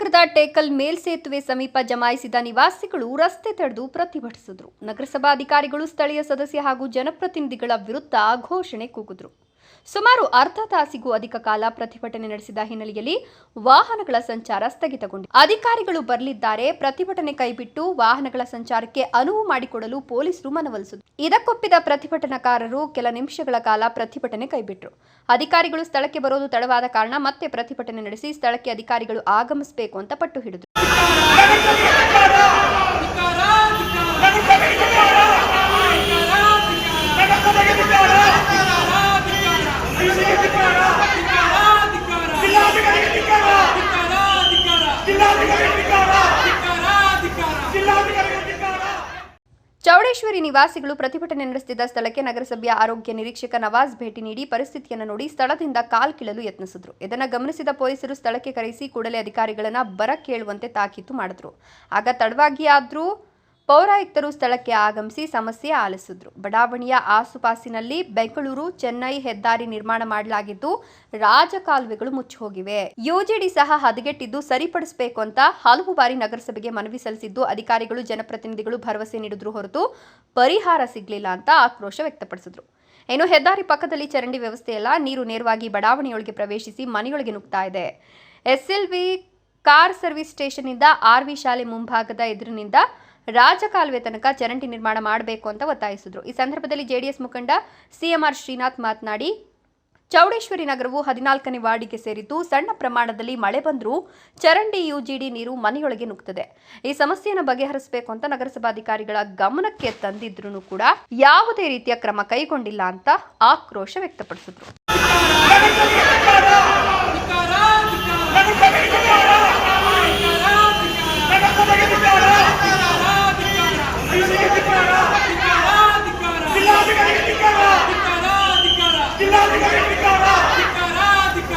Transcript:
ರಾಮನಗರದ ಟೇಕಲ್ ಮೇಲ್ಸೇತುವೆ ಸಮೀಪ ಜಮಾಯಿಸಿದ ನಿವಾಸಿಗಳು ರಸ್ತೆ ತಡೆದು ಪ್ರತಿಭಟಿಸಿದರು. ನಗರಸಭಾಧಿಕಾರಿಗಳು ಸ್ಥಳೀಯ ಸದಸ್ಯ ಹಾಗೂ ಜನಪ್ರತಿನಿಧಿಗಳ ವಿರುದ್ಧ ಘೋಷಣೆ ಕೂಗಿದ್ರು. ಸುಮಾರು ಅರ್ಧ ತಾಸಿಗೂ ಅಧಿಕ ಕಾಲ ಪ್ರತಿಭಟನೆ ನಡೆಸಿದ ಹಿನ್ನೆಲೆಯಲ್ಲಿ ವಾಹನಗಳ ಸಂಚಾರ ಸ್ಥಗಿತಗೊಂಡಿದೆ. ಅಧಿಕಾರಿಗಳು ಬರಲಿದ್ದಾರೆ. ಪ್ರತಿಭಟನೆ ಕೈಬಿಟ್ಟು ವಾಹನಗಳ ಸಂಚಾರಕ್ಕೆ ಅನುವು ಮಾಡಿಕೊಡಲು ಪೊಲೀಸರು ಮನವೊಲಿಸಿದರು ಇದಕ್ಕೊಪ್ಪಿದ ಪ್ರತಿಭಟನಾಕಾರರು ಕೆಲ ನಿಮಿಷಗಳ ಕಾಲ ಪ್ರತಿಭಟನೆ ಕೈಬಿಟ್ರು. ಅಧಿಕಾರಿಗಳು ಸ್ಥಳಕ್ಕೆ ಬರೋದು ತಡವಾದ ಕಾರಣ ಮತ್ತೆ ಪ್ರತಿಭಟನೆ ನಡೆಸಿ ಸ್ಥಳಕ್ಕೆ ಅಧಿಕಾರಿಗಳು ಆಗಮಿಸಬೇಕು ಅಂತ ಪಟ್ಟು ಹಿಡಿದ್ರು ಚೌಡೇಶ್ವರಿ ನಿವಾಸಿಗಳು ಪ್ರತಿಭಟನೆ ನಡೆಸುತ್ತಿದ್ದ ಸ್ಥಳಕ್ಕೆ ನಗರಸಭೆಯ ಆರೋಗ್ಯ ನಿರೀಕ್ಷಕ ನವಾಜ್ ಭೇಟಿ ನೀಡಿ ಪರಿಸ್ಥಿತಿಯನ್ನು ನೋಡಿ ಸ್ಥಳದಿಂದ ಕಾಲ್ಕೀಳಲು ಯತ್ನಿಸಿದ್ರು. ಇದನ್ನು ಗಮನಿಸಿದ ಪೊಲೀಸರು ಸ್ಥಳಕ್ಕೆ ಕರೆಸಿ ಕೂಡಲೇ ಅಧಿಕಾರಿಗಳನ್ನ ಬರ ಕೇಳುವಂತೆ ತಾಕೀತು ಮಾಡಿದ್ರು. ಆಗ ತಡವಾಗಿ ಆದ್ರೂ ಪೌರಾಯುಕ್ತರು ಸ್ಥಳಕ್ಕೆ ಆಗಮಿಸಿ ಸಮಸ್ಯೆ ಆಲಿಸಿದ್ರು. ಬಡಾವಣೆಯ ಆಸುಪಾಸಿನಲ್ಲಿ ಬೆಂಗಳೂರು, ಚೆನ್ನೈ ಹೆದ್ದಾರಿ ನಿರ್ಮಾಣ ಮಾಡಲಾಗಿದ್ದು ರಾಜಕಾಲುವೆಗಳು ಮುಚ್ಚಿ ಹೋಗಿವೆ ಯುಜಿಡಿ ಸಹ ಹದಗೆಟ್ಟಿದ್ದು ಸರಿಪಡಿಸಬೇಕು ಅಂತ ಹಲವು ಬಾರಿ ನಗರಸಭೆಗೆ ಮನವಿ ಸಲ್ಲಿಸಿದ್ದು ಅಧಿಕಾರಿಗಳು, ಜನಪ್ರತಿನಿಧಿಗಳು ಭರವಸೆ ನೀಡಿದ್ರು ಹೊರತು ಪರಿಹಾರ ಸಿಗಲಿಲ್ಲ ಅಂತ ಆಕ್ರೋಶ ವ್ಯಕ್ತಪಡಿಸಿದ್ರು. ಇನ್ನು ಹೆದ್ದಾರಿ ಪಕ್ಕದಲ್ಲಿ ಚರಂಡಿ ವ್ಯವಸ್ಥೆ ಇಲ್ಲ ನೀರು ನೇರವಾಗಿ ಬಡಾವಣೆಯೊಳಗೆ ಪ್ರವೇಶಿಸಿ ಮನೆಯೊಳಗೆ ನುಗ್ತಾ ಇದೆ. ಎಸ್ಎಲ್ವಿ ಕಾರ್ ಸರ್ವಿಸ್ ಸ್ಟೇಷನ್ನಿಂದ ಆರ್ವಿ ಶಾಲೆ ಮುಂಭಾಗದ ಎದುರಿನಿಂದ ರಾಜಕಾಲುವೆ ತನಕ ಚರಂಡಿ ನಿರ್ಮಾಣ ಮಾಡಬೇಕು ಅಂತ ಒತ್ತಾಯಿಸಿದ್ರು ಈ ಸಂದರ್ಭದಲ್ಲಿ ಜೆಡಿಎಸ್ ಮುಖಂಡ ಸಿಎಂಆರ್ ಶ್ರೀನಾಥ್ ಮಾತನಾಡಿ ಚೌಡೇಶ್ವರಿ ನಗರವು ಹದಿನಾಲ್ಕನೇ ವಾರ್ಡಿಗೆ ಸೇರಿದ್ದು ಸಣ್ಣ ಪ್ರಮಾಣದಲ್ಲಿ ಮಳೆ ಬಂದರೂ ಚರಂಡಿ ಯುಜಿಡಿ ನೀರು ಮನೆಯೊಳಗೆ ನುಗ್ತದೆ ಈ ಸಮಸ್ಯೆಯನ್ನು ಬಗೆಹರಿಸಬೇಕು ಅಂತ ನಗರಸಭಾಧಿಕಾರಿಗಳ ಗಮನಕ್ಕೆ ತಂದಿದ್ರು ಕೂಡ ಯಾವುದೇ ರೀತಿಯ ಕ್ರಮ ಕೈಗೊಂಡಿಲ್ಲ ಅಂತ ಆಕ್ರೋಶ ವ್ಯಕ್ತಪಡಿಸಿದ್ರು